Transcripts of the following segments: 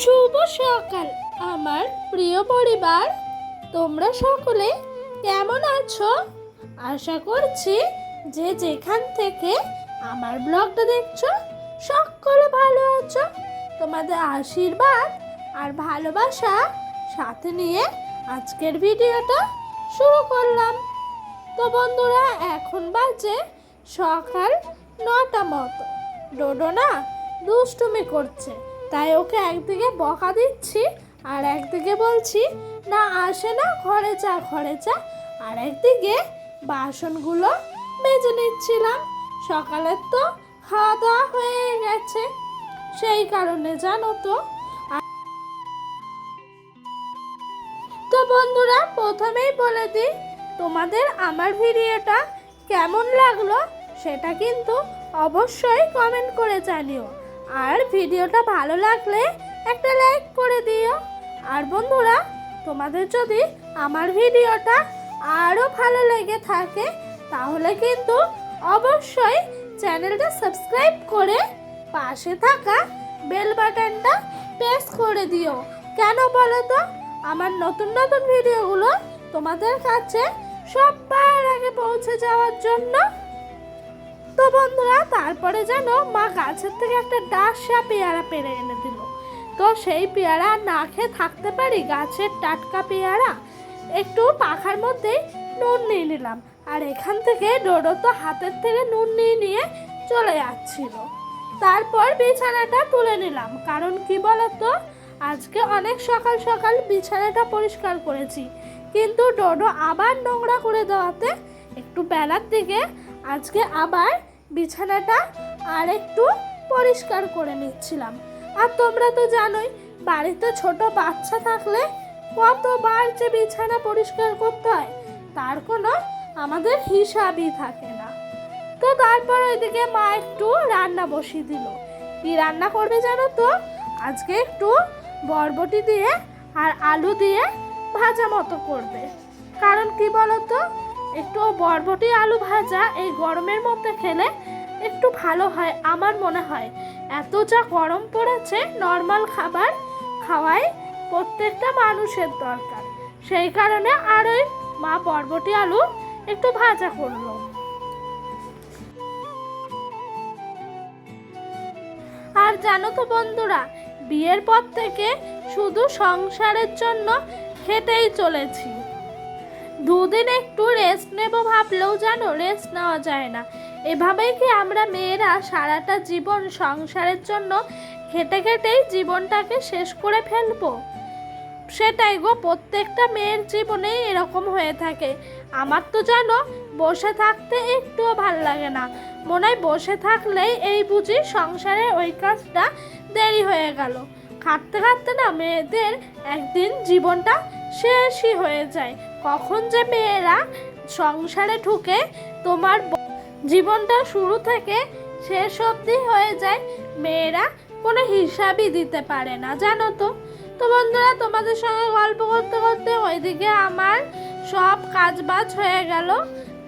শুভ সকাল, আমার প্রিয় পরিবার। তোমরা সকলে কেমন আছো? আশা করছি যে যেখান থেকে আমার ব্লগটা দেখছ, সকলে ভালো আছো। তোমাদের আশীর্বাদ আর ভালোবাসা সাথে নিয়ে আজকের ভিডিওটা শুরু করলাম। তো বন্ধুরা, এখন বাজে সকাল নটা মতো। ডোডো না দুষ্টুমি করছে। তাই ওকে একদিকে বকা দিচ্ছি আর একদিকে বলছি, না, আসে না, ঘরে যা ঘরে যা। আর একদিকে বাসনগুলো মেজে নিচ্ছিলাম। সকালের তো খাওয়া দাওয়া হয়ে গেছে, সেই কারণে জানো তো। তো বন্ধুরা, প্রথমেই বলে দিই, তোমাদের আমার ভিডিওটা কেমন লাগল সেটা কিন্তু অবশ্যই কমেন্ট করে জানিও। আর ভিডিওটা ভালো লাগলে একটা লাইক করে দিও। আর বন্ধুরা, তোমাদের যদি আমার ভিডিওটা আরও ভালো লেগে থাকে, তাহলে কিন্তু অবশ্যই চ্যানেলটা সাবস্ক্রাইব করে পাশে থাকা বেল বাটনটা প্রেস করে দিও। কেন বলো তো? আমার নতুন নতুন ভিডিওগুলো তোমাদের কাছে সবার আগে পৌঁছে যাওয়ার জন্য তো বন্ধুরা, তারপরে যেন মা গাছের থেকে একটা ডাসা পেয়ারা পেরে এনে দিল। তো সেই পেয়ারা না খেয়ে থাকতে পারি গাছের টাটকা পেয়ারা। একটু পাখার মধ্যেই নুন নিয়ে নিলাম। আর এখান থেকে ডোডো তো হাতের থেকে নুন নিয়ে নিয়ে চলে যাচ্ছিল। তারপর বিছানাটা তুলে নিলাম। কারণ কি বলতো, আজকে অনেক সকাল সকাল বিছানাটা পরিষ্কার করেছি। কিন্তু ডোডো আবার নোংরা করে দেওয়াতে একটু বেলার দিকে আজকে আবার বিছানাটা আর একটু পরিষ্কার করে নিচ্ছিলাম। আর তোমরা তো জানোই, বাড়িতে ছোট বাচ্চা থাকলে কতবার যে বিছানা পরিষ্কার করতে হয়, তার কোনো আমাদের হিসাবই থাকে না। তো তারপর ওইদিকে মা একটু রান্না বসিয়ে দিল। কি রান্না করবে জানো তো? আজকে একটু বরবটি দিয়ে আর আলু দিয়ে ভাজা মতো করবে। কারণ কি বলতো? একটু বরবটি আলু ভাজা এই গরমের মধ্যে খেলে একটু ভালো হয় আমার মনে হয়। এত যা গরম পড়েছে নর্মাল খাবার খাওয়াই প্রত্যেকটা মানুষের দরকার। সেই কারণে আর ওই মা বরবটি আলু একটু ভাজা করল। আর জানো তো বন্ধুরা, বিয়ের পর থেকে শুধু সংসারের জন্য খেটেই চলেছি। দুদিন একটু রেস্ট নেব ভাবলেও জানো রেস্ট নেওয়া যায় না। এভাবেই কি আমরা মেয়েরা সারাটা জীবন সংসারের জন্য খেটে খেটেই জীবনটাকে শেষ করে ফেলব? সেটাই গো, প্রত্যেকটা মেয়ের জীবনেই এরকম হয়ে থাকে। আমার তো জানো বসে থাকতে একটুও ভালো লাগে না। মনে হয় বসে থাকলেই এই বুঝি সংসারের ওই কাজটা দেরি হয়ে গেল। খাটতে খাটতে না মেয়েদের একদিন জীবনটা শেষই হয়ে যায়। কখন যে মেয়েরা সংসারে ঢুকে তোমার জীবনটা শুরু থেকে শেষ অবধি হয়ে যায়, মেয়েরা কোনো হিসাবই দিতে পারে না, জানো তো? তো বন্ধুরা, তোমাদের সঙ্গে গল্প করতে করতে ওইদিকে আমার সব কাজ বাজ হয়ে গেল।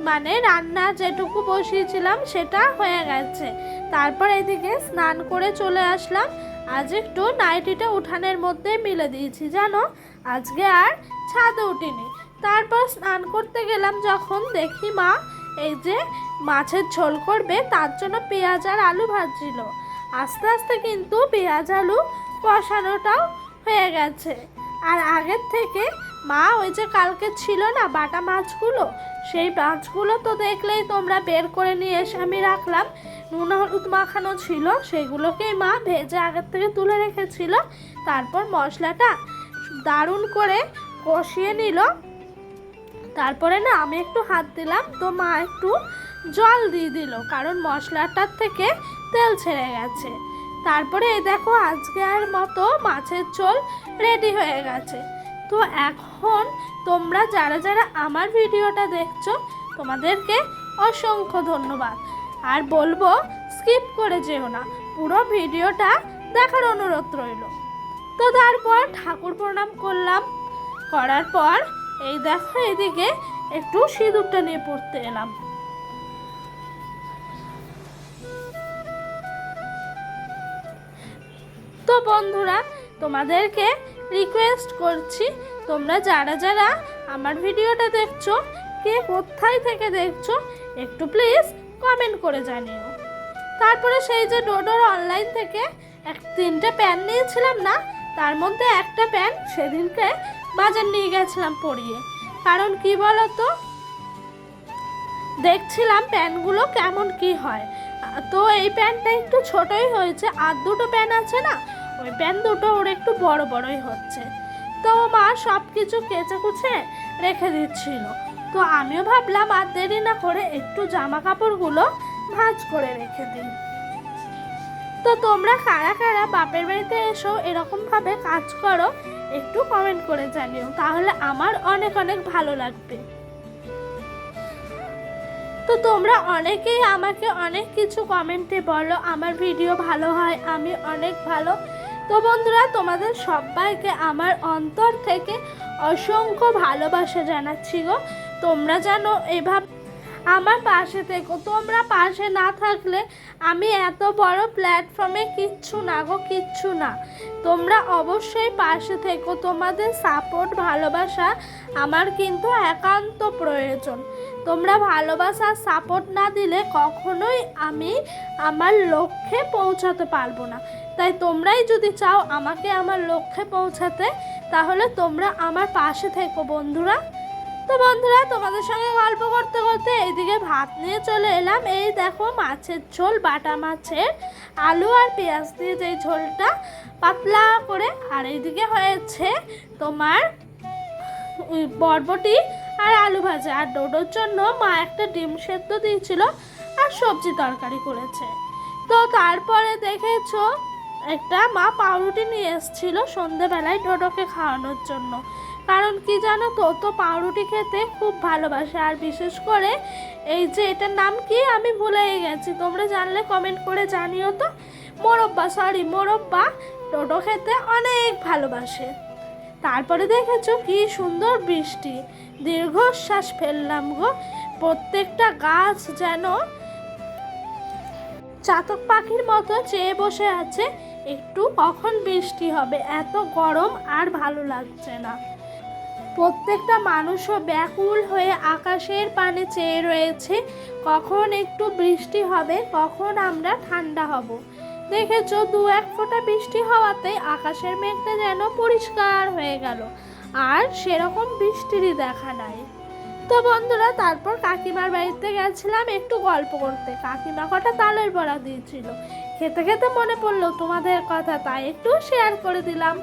মানে রান্না যেটুকু বসিয়েছিলাম সেটা হয়ে গেছে। তারপর এদিকে স্নান করে চলে আসলাম। আজ একটু নাইটিটা উঠানের মধ্যে মিলে দিয়েছি, জানো? আজকে আর ছাদে উঠিনি। তারপর স্নান করতে গেলাম যখন দেখি মা এই যে মাছের ঝোল করবে, তার জন্য পেঁয়াজ আর আলু ভাজছিল। আস্তে আস্তে কিন্তু পেঁয়াজ, আলু কষানোটাও হয়ে গেছে। আর আগের থেকে মা ওই যে কালকে ছিল না বাটা মাছগুলো, সেই মাছগুলো তো দেখলেই তোমরা বের করে নিয়ে এসে আমি রাখলাম। নুন হলুদ মাখানো ছিল, সেগুলোকেই মা ভেজে আগের থেকে তুলে রেখেছিল। তারপর মশলাটা দারুণ করে কষিয়ে নিল। তারপরে না আমি একটু হাত দিলাম, তো মা একটু জল দিয়ে দিল, কারণ মশলাটার থেকে তেল ছেড়ে গেছে। তারপরে এই দেখো আজকের মতো মাছের ঝোল রেডি হয়ে গেছে। তো এখন তোমরা যারা যারা আমার ভিডিওটা দেখছ, তোমাদেরকে অসংখ্য ধন্যবাদ। আর বলব স্কিপ করে যেও না, পুরো ভিডিওটা দেখার অনুরোধ রইল। তো তারপর ঠাকুর প্রণাম করলাম, করার পর এই দেখো এদিকে একটু সিঁদুরটা নিয়ে পড়তে এলাম। তো বন্ধুরা, তোমাদেরকে রিকোয়েস্ট করছি, তোমরা যারা যারা আমার ভিডিওটা দেখছ, কে কোথায় থেকে দেখছ, একটু প্লিজ কমেন্ট করে জানিও। তারপরে সেই যে ডোডোর অনলাইন থেকে এক তিনটে প্যান নিয়েছিলাম না, তার মধ্যে একটা প্যান সেদিনকে বাজার নিয়ে গেছিলাম পরিয়ে কারণ কি বলো তো দেখছিলাম প্যানগুলো কেমন কি হয়। তো এই প্যানটা একটু ছোটই হয়েছে, আর দুটো প্যান আছে না? ওই প্যান দুটো ওর একটু বড় বড়ই হচ্ছে। তো মা সব কিছু কেচে কুচে রেখে দিচ্ছিল। তো আমিও ভাবলাম, আর দেরি না করে একটু জামা কাপড়গুলো ভাঁজ করে রেখে দিই। তো তোমরা কারা কারা বাপের বাড়িতে এসো, এরকমভাবে কাজ করো, একটু কমেন্ট করে জানিও, তাহলে আমার অনেক অনেক ভালো লাগবে। তো তোমরা অনেকেই আমাকে অনেক কিছু কমেন্টে বলো, আমার ভিডিও ভালো হয়, আমি অনেক ভালো। তো বন্ধুরা, তোমাদের সবাইকে আমার অন্তর থেকে অসংখ্য ভালোবাসা জানাচ্ছি গো। তোমরা যেন এভাবে আমার পাশে থেকো। তোমরা পাশে না থাকলে আমি এত বড় প্ল্যাটফর্মে কিচ্ছু না গো, কিচ্ছু না। তোমরা অবশ্যই পাশে থেকো। তোমাদের সাপোর্ট ভালোবাসা আমার কিন্তু একান্ত প্রয়োজন। তোমরা ভালোবাসা সাপোর্ট না দিলে কখনোই আমি আমার লক্ষ্যে পৌঁছাতে পারব না। তাই তোমরাই যদি চাও আমাকে আমার লক্ষ্যে পৌঁছাতে, তাহলে তোমরা আমার পাশে থেকো বন্ধুরা। তো বন্ধুরা, তোমাদের সঙ্গে গল্প করতে করতে এইদিকে ভাত নিয়ে চলে এলাম। এই দেখো মাছের ঝোল, বাটা মাছের আলু আর পেঁয়াজ দিয়ে যে ঝোলটা পাতলা করে। আর এইদিকে হয়েছে তোমার বরবটি আর আলু ভাজা। আর ডোডোর জন্য মা একটা ডিম সেদ্ধ দিয়েছিল আর সবজি তরকারি করেছে। তো তারপরে দেখেছ, একটা মা পাউরুটি নিয়ে এসেছিল সন্ধেবেলায় ডোডোকে খাওয়ানোর জন্য। কারণ কি জানো তো তো পাউরুটি খেতে খুব ভালোবাসে। আর বিশেষ করে এই যে এটার নাম কি? আমি ভুলেই গেছি। তোমরা জানলে কমেন্ট করে জানিও তো। মোরব্বা সরি মোরব্বা টোটো খেতে অনেক ভালোবাসে। তারপরে দেখেছ কি সুন্দর বৃষ্টি। দীর্ঘশ্বাস ফেললাম গো। প্রত্যেকটা গাছ যেন চাতক পাখির মতো চেয়ে বসে আছে। একটু কখন বৃষ্টি হবে? এত গরম আর ভালো লাগছে না। প্রত্যেকটা মানুষও ব্যাকুল হয়ে আকাশের পানে চেয়ে রয়েছে, কখন একটু বৃষ্টি হবে, কখন আমরা ঠান্ডা হব। দেখেছ, দু এক ফোঁটা বৃষ্টি হওয়াতে আকাশের মেঘটা যেন পরিষ্কার হয়ে গেল, আর সেরকম বৃষ্টিরই দেখা নাই। তো বন্ধুরা, তারপর কাকিমার বাড়িতে গেছিলাম একটু গল্প করতে। কাকিমা কটা তালের বড়া দিয়েছিল। খেতে খেতে মনে পড়ল তোমাদের কথা, তাই একটু শেয়ার করে দিলাম।